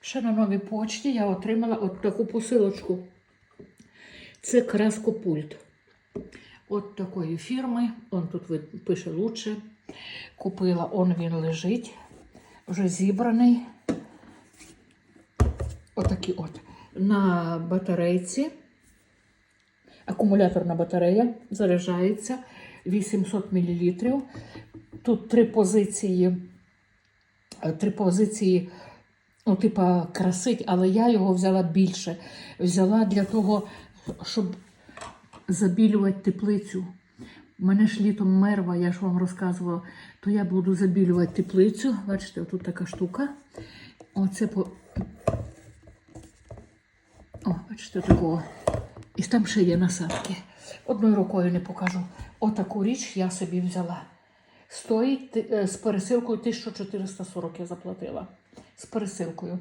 Ще на новій почті я отримала от таку посилочку. Це краскопульт. От такої фірми. Он тут пише лучше. Купила, он він лежить. Вже зібраний. Отакий от. На батарейці. Акумуляторна батарея заряджається 800 мл. Тут три позиції, три позиції, ну, типа, красить, але я його взяла більше. Взяла для того, щоб забілювати теплицю. У мене ж літом мерва, я ж вам розказувала, то я буду забілювати теплицю. Бачите, тут така штука. Оце по. О, бачите, такого. І там ще є насадки. Одною рукою не покажу. Отаку річ я собі взяла. Стоїть е, з пересилкою 1440 я заплатила. З пересилкою.